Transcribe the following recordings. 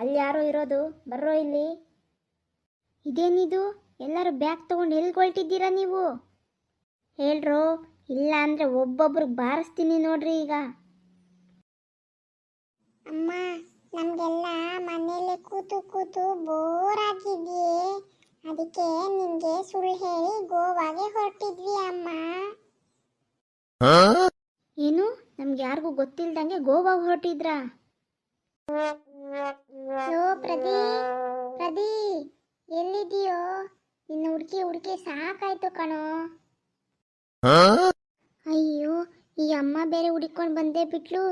ಅಲ್ಲಿ ಯಾರೋ ಇರೋದು ಬರ್ರೋ ಇಲ್ಲಿ. ಇದೇನಿದು? ಎಲ್ಲರೂ ಬ್ಯಾಗ್ ತಗೊಂಡು ಎಲ್ಲಿ ಹೊಲ್ಟಿದ್ದೀರಾ ನೀವು? ಹೇಳ್ರೋ ಇಲ್ಲ ಅಂದ್ರೆ ಒಬ್ಬೊಬ್ರಿಗೆ ಬಾರಿಸ್ತೀನಿ ನೋಡ್ರಿ ಈಗ. ಅಮ್ಮ ನಮಗೆಲ್ಲ ಮನೇಲಿ ಕೂತು ಕೂತು ಬೋರ್ ಆಗಿದ್ಯೆ. ಅದಕ್ಕೆ ನಿಮ್ಗೆ ಸುಳ್ಳು ಹೇಳಿ ಗೋವಾಗೆ ಹೊರಟಿದ್ವಿ ಅಮ್ಮ. ಏನು? ನಮ್ಗೆ ಯಾರಿಗೂ ಗೊತ್ತಿಲ್ದಂಗೆ ಗೋವಾಗ ಹೊರಟಿದ್ರಾ? ಯೋ ಪ್ರದಿ. ಪ್ರದಿ ಎಲ್ಲಿದೀಯೋ ನಿನ್ನ ಹುಡುಕಿ ಹುಡುಕಿ ಸಾಕಾಯ್ತು ಕಣೋ. ಅಯ್ಯೋ, ಈ ಅಮ್ಮ ಬೇರೆ ಹುಡುಕೊಂಡು ಬಂದೇ ಬಿಟ್ಲು.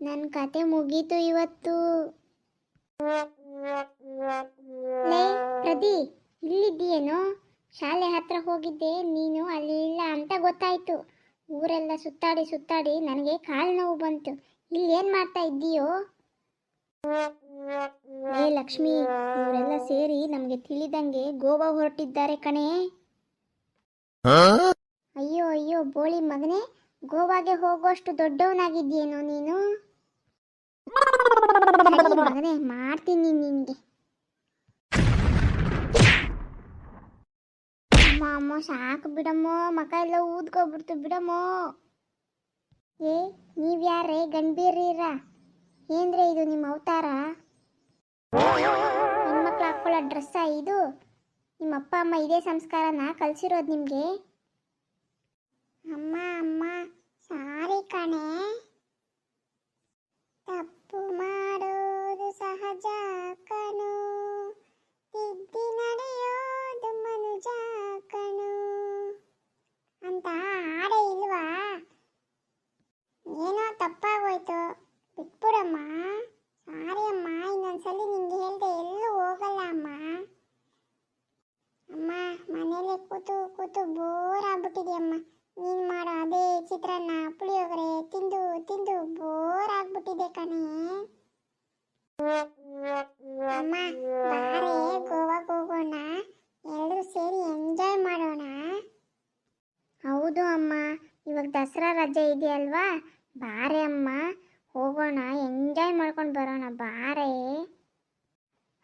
ನನ್ನ ಕತೆ ಮುಗೀತು ಇವತ್ತು. ಲೇ, ಪ್ರದಿ, ಇಲ್ಲಿದ್ದೀಯೇನೋ? ಶಾಲೆ ಹತ್ರ ಹೋಗಿದ್ದೆ, ನೀನು ಅಲ್ಲಿ ಇಲ್ಲ ಅಂತ ಗೊತ್ತಾಯ್ತು. ಊರೆಲ್ಲ ಸುತ್ತಾಡಿ ಸುತ್ತಾಡಿ ನನಗೆ ಕಾಲು ನೋವು ಬಂತು. ಇಲ್ಲಿ ಏನು ಮಾಡ್ತಾ ಇದ್ದೀಯೋ? ಏ ಲಕ್ಷ್ಮಿ ಇವರೆಲ್ಲ ಸೇರಿ ನಮಗೆ ತಿಳಿದಂಗೆ ಗೋವಾ ಹೊರಟಿದ್ದಾರೆ ಕಣೆ. ಅಯ್ಯೋ ಅಯ್ಯೋ ಬೋಳಿ ಮಗನೇ ಗೋವಾಗೆ ಹೋಗೋಷ್ಟು ದೊಡ್ಡವನಾಗಿದ್ದೀಯೇನೋ ನೀನು? ಸರಿ ಮಗನೇ ಮಾಡ್ತೀನಿ ನಿನ್ಗೆ. ಅಮ್ಮ ಸಾಕು ಬಿಡಮ್ಮೋ ಮಕ ಎಲ್ಲ ಊದ್ಕೊಬಿಡ್ತು ಬಿಡಮ್ಮೋ. ಏ ನೀವ್ಯಾರೇ ಗಂಭೀರೀರ ಏನ್ರೆ ಇದು ನಿಮ್ಮ ಅವತಾರ? ಹೆಣ್ಮಕ್ಳು ಹಾಕೊಳ್ಳೋ ಡ್ರೆಸ್ಸಾ ಇದು? ನಿಮ್ಮ ಅಪ್ಪ, ಅಮ್ಮ ಇದೇ ಸಂಸ್ಕಾರನ ಕಲ್ಸಿರೋದು ನಿಮಗೆ? ಅಮ್ಮ ಅಮ್ಮ, ಸಾರಿ ಕಣೆ. ತಪ್ಪು ಮಾಡೋದು ಸಹಜ ಕಣು. ತಿದ್ದಿ ನಡೆಯೋದು ಮನುಜ ಕಣು ಅಂತ ಹಾಡೇ ಇಲ್ವಾ ಏನೋ ತಪ್ಪಾಗೋಯ್ತು ಬಿಟ್ಬಿಡಮ್ಮ ಸಾರಿ ಅಮ್ಮ ಇನ್ನೊಂದ್ಸಲಿ ನಿಂಗೆ ಹೇಳ್ದೆ ಎಲ್ಲೂ ಹೋಗಲ್ಲ ಅಮ್ಮ ಅಮ್ಮ ಮನೇಲಿ ಕೂತು ಕೂತು ಬೋರ್ ಆಗ್ಬಿಟ್ಟಿದೆಯಮ್ಮ ನೀನು ಮಾಡೋ ಅದೇ ಚಿತ್ರಾನ್ನ ಪುಳಿಯೋಗರೆ ತಿಂದು ತಿಂದು ಬೋರ್ ಆಗ್ಬಿಟ್ಟಿದೆ ಕಣೆ. ಅಮ್ಮ, ಬಾರೆ ಗೋವಾಗೆ ಹೋಗೋಣ ಎಲ್ಲರೂ ಸೇರಿ ಎಂಜಾಯ್ ಮಾಡೋಣ. ಹೌದು ಅಮ್ಮ, ಇವಾಗ ದಸರಾ ರಜೆ ಇದೆಯಲ್ವಾ? ಬಾರೆ ಅಮ್ಮ, ಹೋಗೋಣ ಎಂಜಾಯ್ ಮಾಡ್ಕೊಂಡು ಬರೋಣ ಬಾರೆ.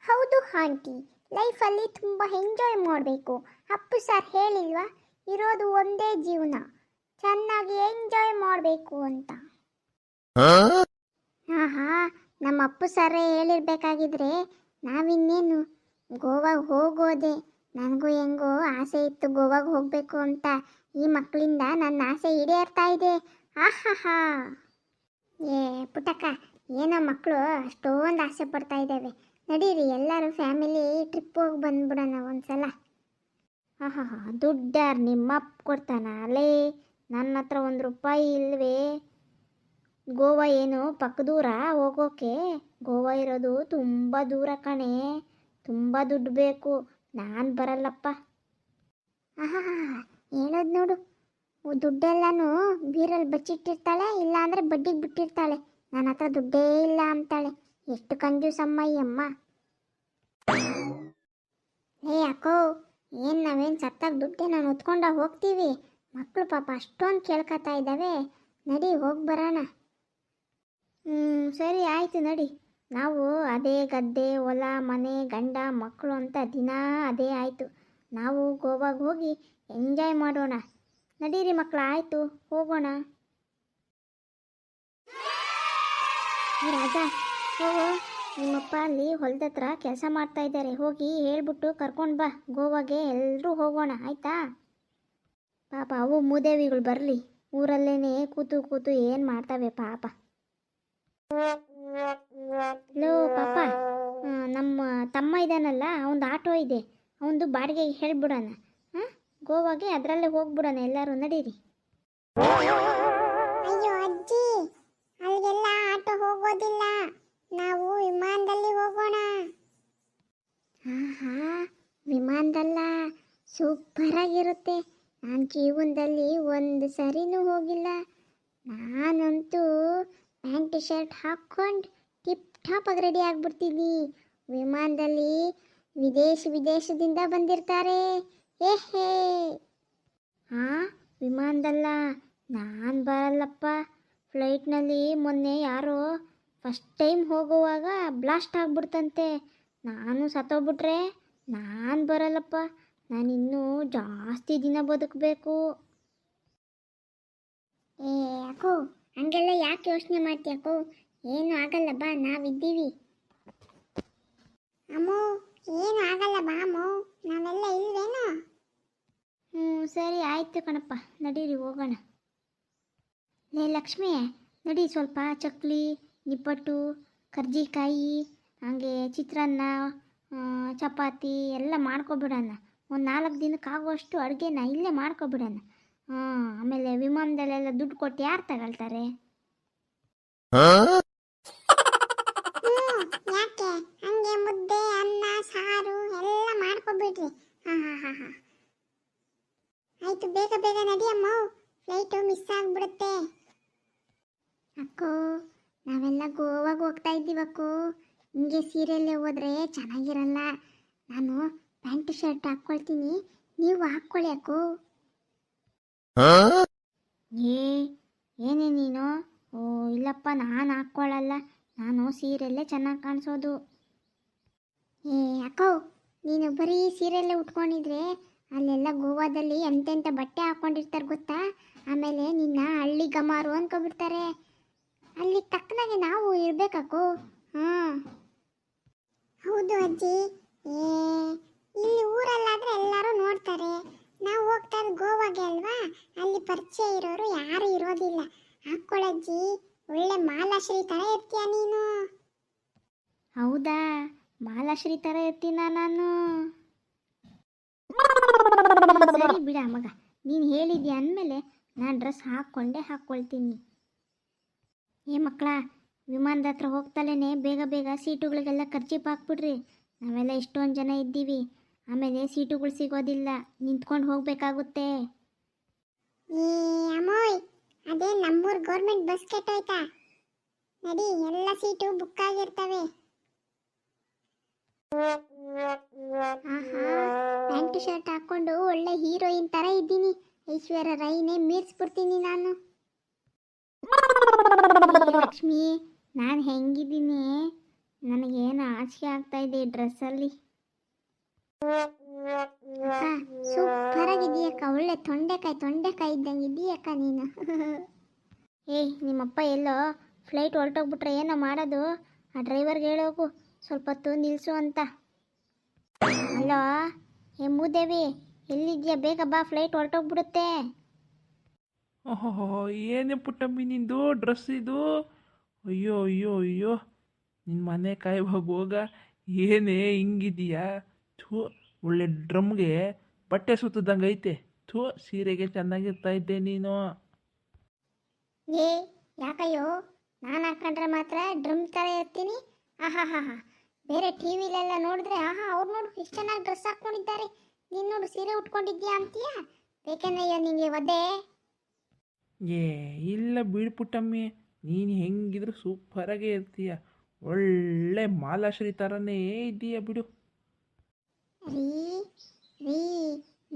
ಹೌದು ಆಂಟಿ ಲೈಫಲ್ಲಿ ತುಂಬ ಎಂಜಾಯ್ ಮಾಡಬೇಕು. ಅಪ್ಪು ಸರ್ ಹೇಳಿಲ್ವಾ? ಇರೋದು ಒಂದೇ ಜೀವನ. ಚೆನ್ನಾಗಿ ಎಂಜಾಯ್ ಮಾಡಬೇಕು ಅಂತ. ಆಹಾ ಹಾಂ? ನಮ್ಮ ಅಪ್ಪು ಸರೇ ಹೇಳಿರ್ಬೇಕಾಗಿದ್ರೆ ನಾವಿನ್ನೇನು ಗೋವಾಗೆ ಹೋಗೋದೆ? ನನಗೂ ಹೆಂಗೋ ಆಸೆ ಇತ್ತು ಗೋವಾಗೆ ಹೋಗಬೇಕು ಅಂತ. ಈ ಮಕ್ಕಳಿಂದ ನನ್ನ ಆಸೆ ಈಡೇರ್ತಾ ಇದೆ. ಆಹಾಹಾ. ಏ ಪುಟಕ್ಕ ಏನೋ ಮಕ್ಕಳು ಅಷ್ಟೊಂದು ಆಸೆ ಪಡ್ತಾ ಇದ್ದಾವೆ ನಡೀರಿ ಎಲ್ಲರೂ ಫ್ಯಾಮಿಲಿ ಟ್ರಿಪ್ ಹೋಗಿ ಬಂದ್ಬಿಡೋಣ ಒಂದ್ಸಲ. ದುಡ್ಡು ಯಾರು ನಿಮ್ಮ ಅಪ್ಪ ಕೊಡ್ತಾನ? ಅಲೇ ನನ್ನ ಹತ್ರ ಒಂದು ರೂಪಾಯಿ ಇಲ್ವೇ? ಗೋವಾ ಏನು ಪಕ್ಕದೂರ ಹೋಗೋಕೆ? ಗೋವಾ ಇರೋದು ತುಂಬ ದೂರ ಕಣೆ, ತುಂಬ ದುಡ್ಡು ಬೇಕು, ನಾನು ಬರಲ್ಲಪ್ಪ. ಹಾಂ ಹೇಳೋದು ನೋಡು. ದುಡ್ಡೆಲ್ಲನೂ ಬೀರಲ್ಲಿ ಬಚ್ಚಿಟ್ಟಿರ್ತಾಳೆ ಇಲ್ಲ ಅಂದರೆ ಬಡ್ಡಿಗೆ ಬಿಟ್ಟಿರ್ತಾಳೆ. ನನ್ನ ಹತ್ರ ದುಡ್ಡೇ ಇಲ್ಲ ಅಂತಾಳೆ. ಎಷ್ಟು ಕಂಜೂಸಮ್ಮ ಈ ಅಮ್ಮ ಏ ಅಕ್ಕೋ ಏನು ನಾವೇನು ಸತ್ತಾಗ ದುಡ್ಡೇನ ಹೊತ್ಕೊಂಡ ಹೋಗ್ತೀವಿ. ಮಕ್ಕಳು ಪಾಪ ಅಷ್ಟೊಂದು ಕೇಳ್ಕೊತಾ ಇದ್ದಾವೆ ನಡಿ ಹೋಗಿ ಬರೋಣ. ಹ್ಞೂ ಸರಿ ಆಯಿತು ನಡಿ. ನಾವು ಅದೇ ಗದ್ದೆ, ಹೊಲ, ಮನೆ, ಗಂಡ ಮಕ್ಕಳು ಅಂತ ದಿನ ಅದೇ ಆಯಿತು. ನಾವು ಗೋವಾಗ ಹೋಗಿ ಎಂಜಾಯ್ ಮಾಡೋಣ. ನಡೀರಿ ಮಕ್ಕಳು ಆಯಿತು, ಹೋಗೋಣ. ರಾಜ, ಹೋಗು. ನಿಮ್ಮಪ್ಪ ಅಲ್ಲಿ ಹೊಲದ ಹತ್ರ ಕೆಲಸ ಮಾಡ್ತಾ ಇದ್ದಾರೆ. ಹೋಗಿ ಹೇಳ್ಬಿಟ್ಟು ಕರ್ಕೊಂಡು ಬಾ. ಗೋವಾಗೆ ಎಲ್ಲರೂ ಹೋಗೋಣ, ಆಯ್ತಾ? ಪಾಪ ಅವು ಮೂದೇವಿಗಳು ಬರಲಿ. ಊರಲ್ಲೇನೆ ಕೂತು ಕೂತು ಏನು ಮಾಡ್ತವೆ ಪಾಪ. ಲೋ, ಪಾಪ. ನಮ್ಮ ತಮ್ಮ ಇದ್ದಾನಲ್ಲ ಅವನದು ಆಟೋ ಇದೆ. ಅವಂದು ಬಾಡಿಗೆ ಹೇಳ್ಬಿಡೋಣ. ಹಾಂ ಗೋವಾಗೆ ಅದರಲ್ಲೇ ಹೋಗ್ಬಿಡೋಣ ಎಲ್ಲರೂ, ನಡೀರಿ. ಅಯ್ಯೋ ಅಜ್ಜಿ, ಅಲ್ಲಿಗೆಲ್ಲ ಆಟೋ ಹೋಗೋದಿಲ್ಲ. ನಾವು ವಿಮಾನದಲ್ಲಿ ಹೋಗೋಣ. ಆಹಾ, ವಿಮಾನದಲ್ಲ? ಸೂಪರಾಗಿರುತ್ತೆ ನಾನು ಜೀವನದಲ್ಲಿ ಒಂದು ಸರಿನೂ ಹೋಗಿಲ್ಲ. ನಾನಂತೂ ಪ್ಯಾಂಟ್, ಶರ್ಟ್ ಹಾಕ್ಕೊಂಡು ಟಿಪ್ ಟಾಪಾಗಿ ರೆಡಿ ಆಗ್ಬಿಡ್ತೀನಿ. ವಿಮಾನದಲ್ಲಿ ವಿದೇಶ, ವಿದೇಶದಿಂದ ಬಂದಿರ್ತಾರೆ. ಏಹೇ ಹಾ. ವಿಮಾನದಲ್ಲ? ನಾನು ಬರಲ್ಲಪ್ಪ. ಫ್ಲೈಟ್ನಲ್ಲಿ ಮೊನ್ನೆ ಯಾರೋ ಫಸ್ಟ್ ಟೈಮ್ ಹೋಗುವಾಗ ಬ್ಲಾಸ್ಟ್ ಆಗ್ಬಿಡ್ತಂತೆ. ನಾನು ಸತ್ತೋಗ್ಬಿಟ್ರೆ ನಾನು ಬರಲ್ಲಪ್ಪ. ನಾನಿನ್ನೂ ಜಾಸ್ತಿ ದಿನ ಬದುಕಬೇಕು. ಏ ಅಕ್ಕೋ ಹಂಗೆಲ್ಲ ಯಾಕೆ ಯೋಚನೆ ಮಾಡ್ತೀಯಾಕೋ ಏನು ಆಗಲ್ಲ ಬಾ ನಾವಿದ್ದೀವಿ. ಅಮ್ಮೋ ಏನು ಆಗಲ್ಲ ಬಾ ಅಮ್ಮೋ. ನಾವೆಲ್ಲ ಇಲ್ವೇನೋ? ಹ್ಞೂ ಸರಿ ಆಯಿತು ಕಣಪ್ಪ. ನಡೀರಿ ಹೋಗೋಣ. ಲೇ ಲಕ್ಷ್ಮಿ ನಡಿ ಸ್ವಲ್ಪ ಚಕ್ಲಿ ನಿಪ್ಪಟ್ಟು ಕರ್ಜಿಕಾಯಿ ಹಾಗೆ ಚಿತ್ರಾನ್ನ ಚಪಾತಿ ಎಲ್ಲ ಮಾಡ್ಕೊಬಿಡೋಣ. ಒಂದು ನಾಲ್ಕು ದಿನಕ್ಕೆ ಆಗುವಷ್ಟು ಅಡುಗೆನ ಇಲ್ಲೇ ಮಾಡ್ಕೊಬಿಡೋಣ. ಹಾಂ ಆಮೇಲೆ ವಿಮಾನದಲ್ಲೆಲ್ಲ ದುಡ್ಡು ಕೊಟ್ಟು ಯಾರು ತಗೊಳ್ತಾರೆ? ಹ್ಞೂ ಯಾಕೆ? ಹಂಗೆ ಮುದ್ದೆ ಅನ್ನ ಸಾರು ಎಲ್ಲ ಮಾಡ್ಕೊಬಿಡ್ರಿ. ಹಾ ಹಾ ಹಾ ಹಾ. ಆಯ್ತು ಬೇಗ ಬೇಗ ನಡಿಯಮ್ಮ ಫ್ಲೈಟು ಮಿಸ್ ಆಗ್ಬಿಡುತ್ತೆ. ಅಕ್ಕೋ ನಾವೆಲ್ಲ ಗೋವಾಗ ಹೋಗ್ತಾ ಇದ್ದೀವಕ್ಕೂ. ಹಿಂಗೆ ಸೀರೆಯಲ್ಲೇ ಹೋದ್ರೆ ಚೆನ್ನಾಗಿರಲ್ಲ. ನಾನು ಪ್ಯಾಂಟ್ ಶರ್ಟ್ ಹಾಕ್ಕೊಳ್ತೀನಿ. ನೀವು ಹಾಕ್ಕೊಳ್ಳಿ ಅಕ್ಕು. ಏ ಏನೇ ನೀನು? ಓ ಇಲ್ಲಪ್ಪ ನಾನು ಹಾಕ್ಕೊಳ್ಳಲ್ಲ ನಾನು ಸೀರೆಯಲ್ಲೇ ಚೆನ್ನಾಗಿ ಕಾಣಿಸೋದು. ಏ ಅಕ್ಕೋ ನೀನು ಬರೀ ಸೀರೆಯಲ್ಲೇ ಉಟ್ಕೊಂಡಿದ್ರೆ ಅಲ್ಲೆಲ್ಲ ಗೋವಾದಲ್ಲಿ ಎಂತೆಂಥ ಬಟ್ಟೆ ಹಾಕೊಂಡಿರ್ತಾರೆ ಗೊತ್ತಾ? ಆಮೇಲೆ ನಿನ್ನ ಹಳ್ಳಿ ಗಮಾರು ಅನ್ಕೊಬಿಡ್ತಾರೆ ಅಲ್ಲಿ ತಕ್ಕನಾಗೆ ನಾವು ಇರಬೇಕಕ್ಕು ಹ್ಞೂ ಹೌದು ಅಜ್ಜಿ. ಏ, ಇಲ್ಲಿ ಊರಲ್ಲಾದ್ರೆ ಎಲ್ಲರೂ ನೋಡ್ತಾರೆ. ನಾವು ಹೋಗ್ತಾ ಗೋವಾಗೆ ಅಲ್ವಾ? ಅಲ್ಲಿ ಪರಿಚಯ ಇರೋರು ಯಾರು ಇರೋದಿಲ್ಲ. ಹಾಕ್ಕೊಳಜ್ಜಿ ಒಳ್ಳೆ ಮಾಲಾಶ್ರೀ ಥರ ಇರ್ತೀಯ ನೀನು. ಹೌದಾ? ಮಾಲಾಶ್ರೀ ಥರ ಇರ್ತೀನ ನಾನು? ಸರಿ ಬಿಡ ಮಗ. ನೀನು ಹೇಳಿದ್ಯಾ ಅಂದಮೇಲೆ ನಾನು ಡ್ರೆಸ್ ಹಾಕ್ಕೊಂಡೇ ಹಾಕ್ಕೊಳ್ತೀನಿ. ಏ ಮಕ್ಕಳ ವಿಮಾನದ ಹತ್ರ ಹೋಗ್ತಲೇ ಬೇಗ ಬೇಗ ಸೀಟುಗಳಿಗೆಲ್ಲ ಖರ್ಚಿಪ್ ಹಾಕ್ಬಿಡ್ರಿ. ನಾವೆಲ್ಲ ಇಷ್ಟೊಂದು ಜನ ಇದ್ದೀವಿ. ಆಮೇಲೆ ಸೀಟುಗಳು ಸಿಗೋದಿಲ್ಲ. ನಿಂತ್ಕೊಂಡು ಹೋಗಬೇಕಾಗುತ್ತೆ. ಏ ಅಮೋಯ್ ಅದೇ ನಮ್ಮೂರ್ ಗೌರ್ಮೆಂಟ್ ಬಸ್ ಕೆಟ್ಟೋಯ್ತಾ ನಡಿ ಎಲ್ಲ ಸೀಟು ಬುಕ್ ಆಗಿರ್ತವೆ. ಪ್ಯಾಂಟ್ ಶರ್ಟ್ ಹಾಕೊಂಡು ಒಳ್ಳೆ ಹೀರೋಯಿನ್ ತರ ಇದ್ದೀನಿ. ಐಶ್ವರ್ಯ ರೈನೇ ಮೀರ್ಸ್ಬಿಡ್ತೀನಿ ನಾನು. ಲಕ್ಷ್ಮಿ, ನಾನು ಹೆಂಗಿದ್ದೀನಿ? ನನಗೇನು ಆಸೆ ಆಗ್ತಾ ಇದೆ ಈ ಡ್ರೆಸ್ಸಲ್ಲಿ. ಸೂಪರ್ ಆಗಿದೆಯಕ್ಕ ಒಳ್ಳೆ ತೊಂಡೆಕಾಯಿ ತೊಂಡೆಕಾಯಿ ಇದ್ದಂಗೆ ಇದೀಯಕ್ಕ ನೀನು. ಏಯ್ ನಿಮ್ಮಪ್ಪ ಎಲ್ಲೋ ಫ್ಲೈಟ್ ಹೊರಟೋಗ್ಬಿಟ್ರೆ ಏನೋ ಮಾಡೋದು? ಆ ಡ್ರೈವರ್ಗೆ ಹೇಳೋಗು, ಸ್ವಲ್ಪ ಹೊತ್ತು ನಿಲ್ಲಿಸು ಅಂತ. ಅಲ್ಲೋ ಏ ಮೂದೇವಿ, ಎಲ್ಲಿದ್ಯಾ? ಬೇಗ ಬಾ, ಫ್ಲೈಟ್ ಹೊರಟೋಗ್ಬಿಡುತ್ತೆ. ಓಹೋ ಏನೇ ಪುಟ್ಟಮ್ಮಿ ನಿಂದು ಡ್ರೆಸ್ ಇದು? ಅಯ್ಯೋ ಅಯ್ಯೋ ಅಯ್ಯೋ ನಿನ್ನ ಮನೆ ಕಾಯುವಾಗ ಹೋಗ, ಏನೇ ಹಿಂಗಿದೀಯಾ? ಥೂ, ಒಳ್ಳೆ ಡ್ರಮ್ಗೆ ಬಟ್ಟೆ ಸುತ್ತದಂಗೆ ಐತೆ. ಥೂ, ಸೀರೆಗೆ ಚೆನ್ನಾಗಿರ್ತಾ ಇದ್ದೆ ನೀನು. ಏ, ಯಾಕಯ್ಯೋ, ನಾನು ಹಾಕೊಂಡ್ರೆ ಮಾತ್ರ ಡ್ರಮ್ ಥರ ಇರ್ತೀನಿ. ಆಹಾ ಹಾ ಹಾ ಬೇರೆ ಟಿ ವಿಲೆಲ್ಲ ನೋಡಿದ್ರೆ, ಆಹಾ, ಅವ್ರು ನೋಡು ಎಷ್ಟು ಚೆನ್ನಾಗಿ ಡ್ರೆಸ್ ಹಾಕ್ಕೊಂಡಿದ್ದಾರೆ. ನೀನು ನೋಡು, ಸೀರೆ ಉಟ್ಕೊಂಡಿದ್ಯಾ ಅಂತೀಯಾ? ಬೇಕೇನಯ್ಯೋ ನಿಂಗೆ ಒದ್ದೆ. ಏ ಇಲ್ಲ ಬಿಡು ಪುಟ್ಟಮ್ಮಿ ನೀನು ಹೆಂಗಿದ್ರು ಸೂಪರಾಗೇ ಇರ್ತೀಯ. ಒಳ್ಳೆ ಮಾಲಾಶ್ರೀ ಥರನೇ ಇದ್ದೀಯ ಬಿಡು. ರೀ ರೀ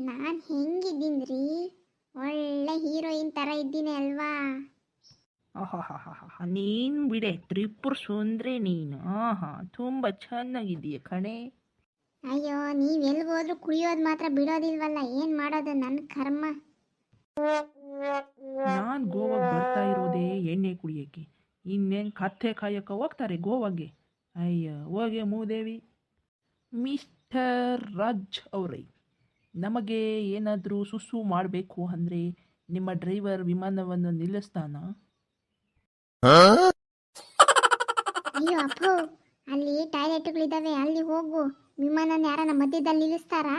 ನಾನು ಹೆಂಗಿದ್ದೀನಿ ರೀ ಒಳ್ಳೆ ಹೀರೋಯಿನ್ ಥರ ಇದ್ದೀನಿ ಅಲ್ವಾ? ಆಹಾಹಾಹಾ ನೀನು ಬಿಡೆ ತ್ರಿಪುರ ಸುಂದ್ರೆ ನೀನು. ಆಹಾ ತುಂಬ ಚೆನ್ನಾಗಿದ್ದೀಯ ಕಣೆ. ಅಯ್ಯೋ ನೀವು ಎಲ್ಲಿ ಹೋದ್ರೂ ಕುಡಿಯೋದು ಮಾತ್ರ ಬಿಡೋದಿಲ್ವಲ್ಲ ಏನು ಮಾಡೋದು ನನ್ನ ಕರ್ಮ? ನಾನು ಗೋವಾಗೆ ಬರ್ತಾ ಇರೋದೇ ಎಣ್ಣೆ ಕುಡಿಯೋಕ್ಕೆ. ಇನ್ನೇನು ಕತ್ತೆ ಕಾಯಕ್ಕೆ ಹೋಗ್ತಾರೆ ಗೋವಾಗೆ? ಅಯ್ಯ ಹೋಗೆ ಮೂದೇವಿ. ಮಿಸ್ಟರ್ ರಾಜ್ ಅವರೇ ನಮಗೆ ಏನಾದರೂ ಸುಸು ಮಾಡಬೇಕು ಅಂದರೆ ನಿಮ್ಮ ಡ್ರೈವರ್ ವಿಮಾನವನ್ನು ನಿಲ್ಲಿಸ್ತಾನ? ಅಯ್ಯೋ ಅಪ್ಪು ಅಲ್ಲಿ ಟಾಯ್ಲೆಟ್ಗಳಿದ್ದಾವೆ ಅಲ್ಲಿ ಹೋಗು. ವಿಮಾನನ ಯಾರನ್ನ ಮಧ್ಯದಲ್ಲಿ ನಿಲ್ಲಿಸ್ತಾರಾ?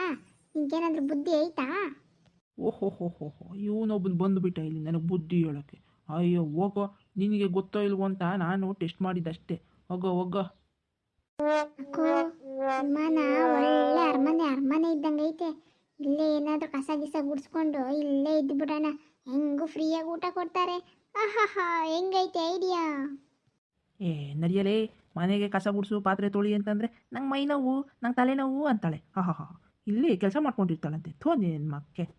ನಿಂಗೇನಾದ್ರೂ ಬುದ್ಧಿ ಐತಾ? ಓಹೋ ಹೋ ಹೋ ಹೋ ಇವನೊಬ್ಬನು ಬಂದುಬಿಟ್ಟ ಇಲ್ಲಿ ನನಗೆ ಬುದ್ಧಿ ಹೇಳೋಕ್ಕೆ. ಅಯ್ಯೋ ಹೋಗೋ ನಿನಗೆ ಗೊತ್ತೋ ಇಲ್ವೋ ಅಂತ ನಾನು ಟೆಸ್ಟ್ ಮಾಡಿದ್ದಷ್ಟೇ ಹೋಗೋ ಹೋಗೋ. ವಿಮಾನ ಒಳ್ಳೆ ಅರಮನೆ ಅರಮನೆ ಇದ್ದಂಗೆ ಐತೆ. ಇಲ್ಲೇ ಏನಾದ್ರೂ ಕಸ ಗಿಸ ಗುಡಿಸ್ಕೊಂಡು ಇಲ್ಲೇ ಇದ್ದು ಬಿಡೋಣ. ಹೆಂಗೂ ಫ್ರೀಯಾಗಿ ಊಟ ಕೊಡ್ತಾರೆ. ಆಹಾಹಾ ಹೆಂಗೈತೆ ಐಡಿಯಾ? ಏ ನಡಿಯಲೇ ಮನೆಗೆ ಕಸ ಗುಡಿಸು ಪಾತ್ರೆ ತೊಳಿ ಅಂತಂದರೆ ನಂಗೆ ಮೈ ನೋವು ನಂಗೆ ತಲೆನೋವು ಅಂತಾಳೆ. ಹಾ ಹಾ ಹಾ ಇಲ್ಲಿ ಕೆಲಸ ಮಾಡ್ಕೊಂಡಿರ್ತಾಳಂತೆ. ಥೋ ನಿನ್ನ ಮಕ್ಕೆ.